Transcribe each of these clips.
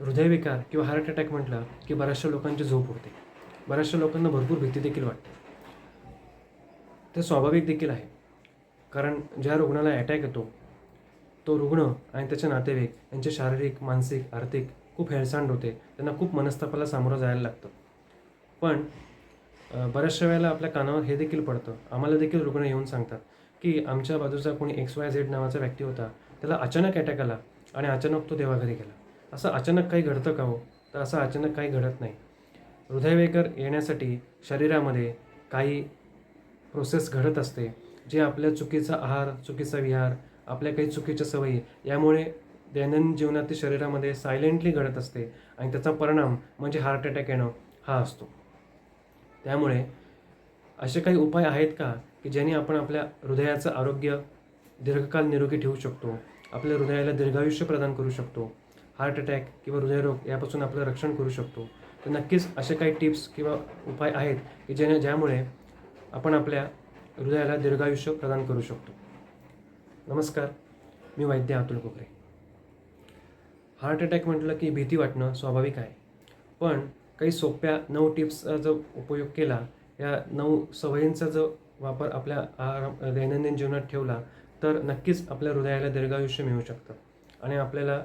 हृदयविकार किंवा heart attack म्हटलं की बऱ्याचशा लोकांची झोप उडते बऱ्याचशा लोकांना भरपूर भीती देखील वाटते. ते स्वाभाविक देखील आहे. कारण ज्या रुग्णाला अटॅक येतो तो रुग्ण आणि त्याचे नातेवाईक यांचे शारीरिक मानसिक आर्थिक खूप हेळसांड होते. त्यांना खूप मनस्तापाला सामोरं जायला लागतं. पण बऱ्याचशा वेळेला आपल्या कानावर हे देखील पडतं. आम्हाला देखील रुग्ण येऊन सांगतात की आमच्या बाजूचा कोणी एक्स वाय झेड नावाचा व्यक्ती होता. त्याला अचानक अटॅक आला आणि अचानक तो देवाघरी गेला. असं अचानक काही घडतं का हो? तर असं अचानक काही घडत नाही. हृदयवेगर येण्यासाठी शरीरामध्ये काही प्रोसेस घडत असते जे आपल्या चुकीचा आहार चुकीचा विहार आपल्या काही चुकीच्या सवयी यामुळे दैनंदिन जीवनातील शरीरामध्ये सायलेंटली घडत असते आणि त्याचा परिणाम म्हणजे हार्ट अटॅक येणं हा असतो. त्यामुळे असे काही उपाय आहेत का की ज्याने आपण आपल्या हृदयाचं आरोग्य दीर्घकाल निरोगी ठेवू शकतो आपल्या हृदयाला दीर्घायुष्य प्रदान करू शकतो? हार्ट अटॅक किंवा हृदयरोग यापासून आपलं रक्षण करू शकतो. तर नक्कीच असे काही टिप्स किंवा उपाय आहेत की ज्याने ज्यामुळे आपण आपल्या हृदयाला दीर्घायुष्य प्रदान करू शकतो. नमस्कार मी वैद्य अतुल कोकरे. हार्ट अटॅक म्हटलं की भीती वाटणं स्वाभाविक आहे. पण काही सोप्या नऊ टिप्सचा जो उपयोग केला या नऊ सवयींचा जो वापर आपल्या आराम दैनंदिन जीवनात ठेवला तर नक्कीच आपल्या हृदयाला दीर्घायुष्य मिळू शकतं. आणि आपल्याला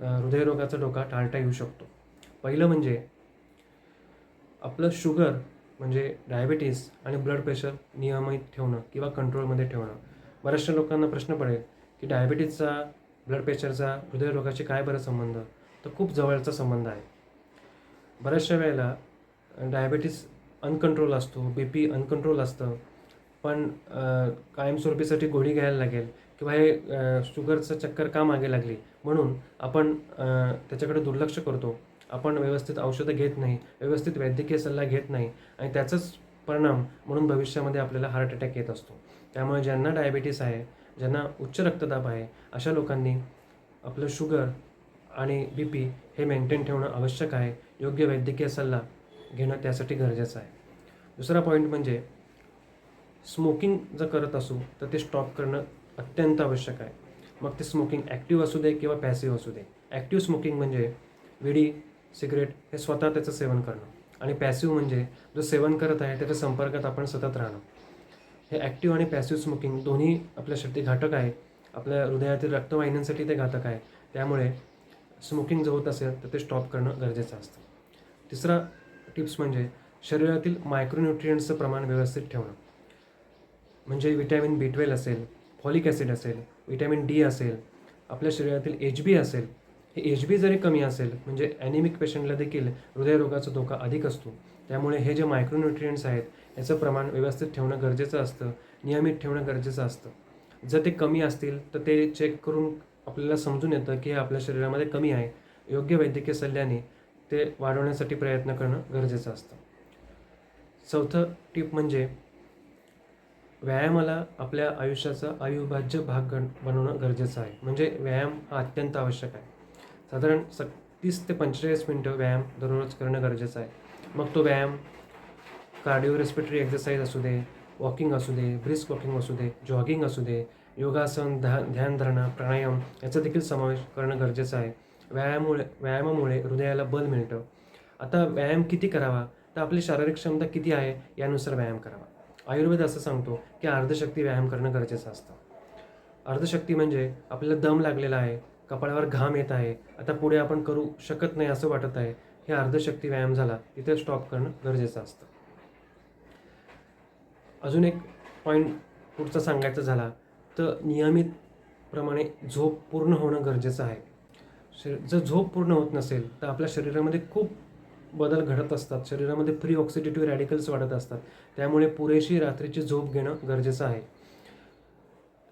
हृदयरोगाचा धोका टाळता येऊ शकतो. पहिलं म्हणजे आपलं शुगर म्हणजे डायबिटीस आणि ब्लड प्रेशर नियमित ठेवणं किंवा कंट्रोलमध्ये ठेवणं. बऱ्याचशा लोकांना प्रश्न पडेल की डायबिटीसचा ब्लड प्रेशरचा हृदयरोगाशी काय बरं संबंध? तर खूप जवळचा संबंध आहे. बऱ्याचशा वेळेला डायबिटीस अनकंट्रोल असतो बी पी अनकंट्रोल असतं. पण कायमस्वरूपीसाठी गोळी घ्यायला लागेल किंवा हे शुगरचं चक्कर का मागे लागली? म्हणून आपण त्याच्याकडे दुर्लक्ष करतो. आपण व्यवस्थित औषधं घेत नाही व्यवस्थित वैद्यकीय सल्ला घेत नाही आणि त्याचाच परिणाम म्हणून भविष्यामध्ये आपल्याला हार्ट अटॅक येत असतो. त्यामुळे ज्यांना डायबिटीस आहे ज्यांना उच्च रक्तदाब आहे अशा लोकांनी आपलं शुगर आणि बी पी हे मेंटेन ठेवणं आवश्यक आहे. योग्य वैद्यकीय सल्ला घेणं त्यासाठी गरजेचं आहे. दुसरा पॉईंट म्हणजे स्मोकिंग जर करत असू तर ते स्टॉप करणं अत्यंत आवश्यक आहे. मग ते स्मोकिंग ॲक्टिव्ह असू दे किंवा पॅसिव्ह असू दे. ॲक्टिव्ह स्मोकिंग म्हणजे विडी सिगरेट हे स्वतः त्याचं सेवन करणं. आणि पॅसिव्ह म्हणजे जो सेवन करत आहे त्याच्या संपर्कात आपण सतत राहणं. हे ॲक्टिव्ह आणि पॅसिव्ह स्मोकिंग दोन्ही आपल्यासाठी घातक आहे. आपल्या हृदयातील रक्तवाहिन्यांसाठी ते घातक आहे. त्यामुळे स्मोकिंग जर होत असेल तर ते स्टॉप करणं गरजेचं असतं. तिसरा टिप्स म्हणजे शरीरातील मायक्रोन्युट्रियंट्सचं प्रमाण व्यवस्थित ठेवणं. म्हणजे विटॅमिन बी ट्वेल्व असेल फॉलिक ॲसिड असेल विटॅमिन डी असेल आपल्या शरीरातील एच बी असेल हे एच बी जरी कमी असेल म्हणजे ॲनिमिक पेशंटला देखील हृदयरोगाचा धोका अधिक असतो. त्यामुळे हे जे मायक्रोन्युट्रियंट्स आहेत याचं प्रमाण व्यवस्थित ठेवणं गरजेचं असतं नियमित ठेवणं गरजेचं असतं. जर ते कमी असतील तर ते चेक करून आपल्याला समजून येतं की हे आपल्या शरीरामध्ये कमी आहे. योग्य वैद्यकीय सल्ल्याने ते वाढवण्यासाठी प्रयत्न करणं गरजेचं असतं. चौथं टीप म्हणजे व्यायामाला आपल्या आयुष्याचा अविभाज्य भाग गण बनवणं गरजेचं आहे. म्हणजे व्यायाम हा अत्यंत आवश्यक आहे. साधारण स तीस ते पंचेचाळीस मिनटं व्यायाम दररोज करणं गरजेचं आहे. मग तो व्यायाम कार्डिओ रेस्पिरेटरी एक्झरसाईज असू दे वॉकिंग असू दे ब्रिस्क वॉकिंग असू दे जॉगिंग असू दे योगासन ध्या ध्यानधारणा प्राणायाम याचा देखील समावेश करणं गरजेचं आहे. व्यायामामुळे व्यायामामुळे हृदयाला बल मिळतं. आता व्यायाम किती करावा? तर आपली शारीरिक क्षमता किती आहे? यानुसार व्यायाम करावा. आयुर्वेद असं सांगतो की अर्धशक्ती व्यायाम करणं गरजेचं असतं. अर्धशक्ती म्हणजे आपल्याला दम लागलेला आहे कपाळावर घाम येत आहे आता पुढे आपण करू शकत नाही असं वाटत आहे हे अर्धशक्ती व्यायाम झाला तिथे स्टॉप करणं गरजेचं असतं. अजून एक पॉईंट पुढचा सांगायचा झाला तर नियमित प्रमाणे झोप पूर्ण होणं गरजेचं आहे. शरी जर झोप पूर्ण होत नसेल तर आपल्या शरीरामध्ये खूप बदल घडत असतात. शरीरामध्ये फ्री ऑक्सिडेटिव्ह रॅडिकल्स वाढत असतात. त्यामुळे पुरेशी रात्रीची झोप घेणं गरजेचं आहे.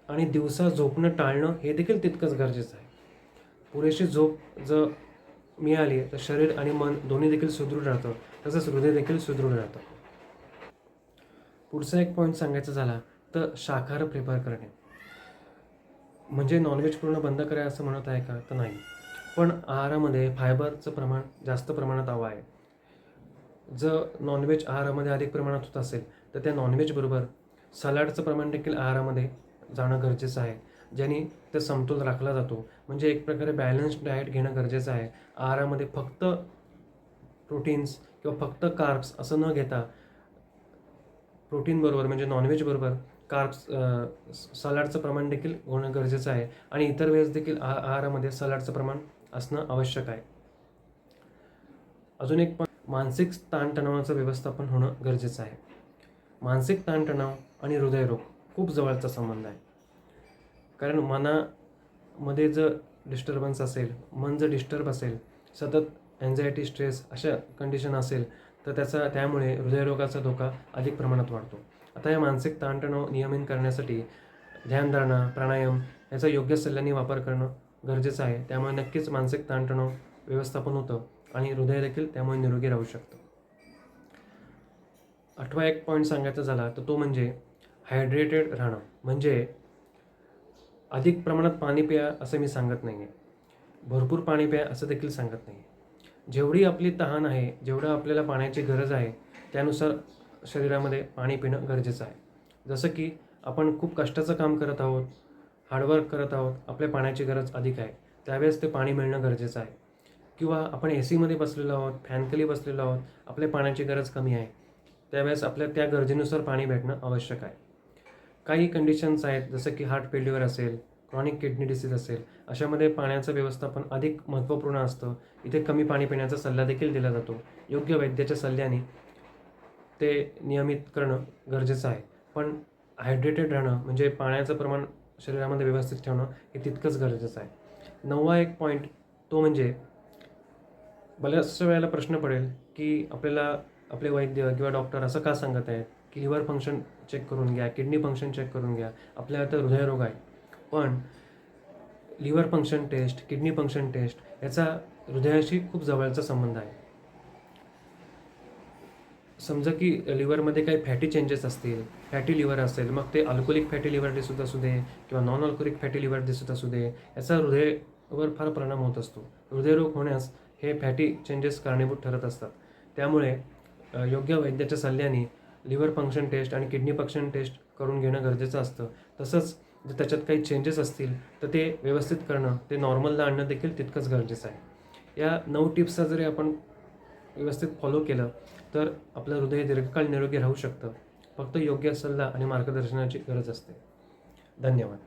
आणि दिवसा झोपणं टाळणं हे देखील तितकंच गरजेचं आहे. पुरेशी झोप जर मिळाली तर शरीर आणि मन दोन्ही देखील सुदृढ राहतं. तसंच हृदय देखील सुदृढ राहतं. पुढचा एक पॉईंट सांगायचा झाला तर शाकाहार प्रिपेअर करणे. म्हणजे नॉनव्हेज पूर्ण बंद करा असं म्हणत आहे का? तर नाही. पण आहारामध्ये फायबरचं प्रमाण जास्त प्रमाणात हवं आहे. जर नॉनव्हेज आहारामध्ये अधिक प्रमाणात होत असेल तर त्या नॉनव्हेजबरोबर सलाडचं प्रमाण देखील आहारामध्ये जाणं गरजेचं आहे. ज्याने ते समतोल राखला जातो. म्हणजे एक प्रकारे बॅलन्स्ड डाएट घेणं गरजेचं आहे. आहारामध्ये फक्त प्रोटीन्स किंवा फक्त कार्ब्स असं न घेता प्रोटीनबरोबर म्हणजे नॉनव्हेजबरोबर कार्ब्स सलाडचं प्रमाण देखील होणं गरजेचं आहे. आणि इतर वेळेस देखील आहारामध्ये सलाडचं प्रमाण असणं आवश्यक आहे. अजून एक पण मानसिक ताणतणावाचं व्यवस्थापन होणं गरजेचं आहे. मानसिक ताणतणाव आणि हृदयरोग खूप जवळचा संबंध आहे. कारण मनामध्ये जर डिस्टर्बन्स असेल मन जर डिस्टर्ब असेल सतत अँझायटी स्ट्रेस अशा कंडिशन असेल तर त्याचा त्यामुळे हृदयरोगाचा धोका अधिक प्रमाणात वाढतो. आता या मानसिक ताणतणाव नियमित करण्यासाठी ध्यानधारणा प्राणायाम याचा योग्य सल्ल्याने वापर करणं गरजेचं आहे. त्यामुळे नक्कीच मानसिक ताणतणाव व्यवस्थापन होतं. आणि हृदय देखील त्यामुळे निरोगी राहू शकतं. आठवा एक पॉईंट सांगायचा झाला तर तो म्हणजे हायड्रेटेड राहणं. म्हणजे अधिक प्रमाणात पाणी प्या असं मी सांगत नाही आहे भरपूर पाणी प्या असं देखील सांगत नाही जेवढी आपली तहान आहे जेवढं आपल्याला पाण्याची गरज आहे त्यानुसार शरीरामध्ये पाणी पिणं गरजेचं आहे. जसं की आपण खूप कष्टाचं काम करत आहोत हार्डवर्क करत आहोत आपल्या पाण्याची गरज अधिक आहे त्यावेळेस ते पाणी मिळणं गरजेचं आहे. किंवा आपण ए सीमध्ये बसलेलो आहोत फॅनखाली बसलेलो आहोत आपल्या पाण्याची गरज कमी आहे त्यावेळेस आपल्या त्या गरजेनुसार पाणी भेटणं आवश्यक आहे. काही कंडिशन्स आहेत जसं की हार्ट फेल्युअर असेल क्रॉनिक किडनी डिसीज असेल अशामध्ये पाण्याचं व्यवस्थापन अधिक महत्त्वपूर्ण असतं. इथे कमी पाणी पिण्याचा सल्ला देखील दिला जातो. योग्य वैद्याच्या सल्ल्याने ते नियमित करणं गरजेचं आहे. पण हायड्रेटेड राहणं म्हणजे पाण्याचं प्रमाण शरीरामध्ये व्यवस्थित ठेवणं हे तितकंच गरजेचं आहे. नववा एक पॉईंट तो म्हणजे बऱ्याचशा वेळेला प्रश्न पडेल की आपल्याला आपले वैद्य किंवा डॉक्टर असं का सांगत आहेत की लिव्हर फंक्शन चेक करून घ्या किडनी फंक्शन चेक करून घ्या. आपल्याला तर हृदयरोग आहे. पण liver function test kidney function test याचा हृदयाशी खूप जवळचा संबंध आहे. समजा की लिव्हरमध्ये काही फॅटी चेंजेस असतील फॅटी लिव्हर असेल मग ते अल्कोलिक फॅटी लिव्हर दिसत असू दे किंवा नॉन अल्कोलिक फॅटी लिव्हर दिसत असू दे याचा हृदयावर फार परिणाम होत असतो. हृदयरोग होण्यास हे फॅटी चेंजेस कारणीभूत ठरत असतात. त्यामुळे योग्य वैद्याच्या सल्ल्याने लिव्हर फंक्शन टेस्ट आणि किडनी फंक्शन टेस्ट करून घेणं गरजेचं असतं. तसंच जर त्याच्यात काही चेंजेस असतील तर ते व्यवस्थित करणं ते नॉर्मलला आणणं देखील तितकंच गरजेचं आहे. या नऊ टिप्सचा जरी आपण व्यवस्थित फॉलो केलं तर आपलं हृदय दीर्घकाळ निरोगी राहू शकतं. फक्त योग्य सल्ला आणि मार्गदर्शनाची गरज असते. धन्यवाद.